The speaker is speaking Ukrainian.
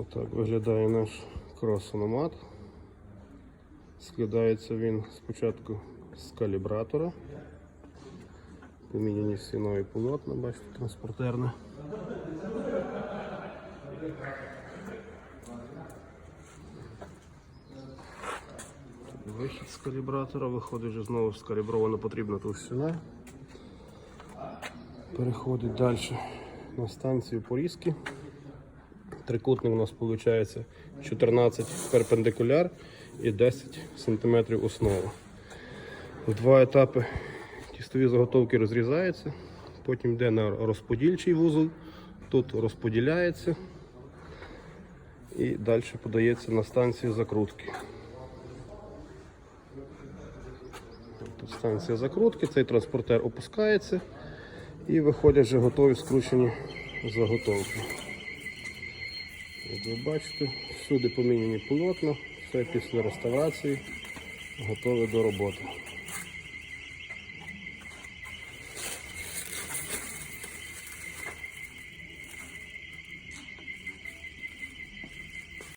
Отак виглядає наш кросономат. Складається він спочатку з калібратора. Поміняні всі нові полотна, бачите, транспортерне. Вихід з калібратора, виходить вже знову скалібрована потрібна товщина. Переходить далі на станцію порізки. Трикутник у нас виходить 14 перпендикуляр і 10 см основа. В два етапи тістові заготовки розрізаються, потім йде на розподільчий вузол, тут розподіляється і далі подається на станцію закрутки. Тут станція закрутки, цей транспортер опускається і виходять вже готові скручені заготовки. Як ви бачите, всюди поміняні полотна, все після реставрації готове до роботи.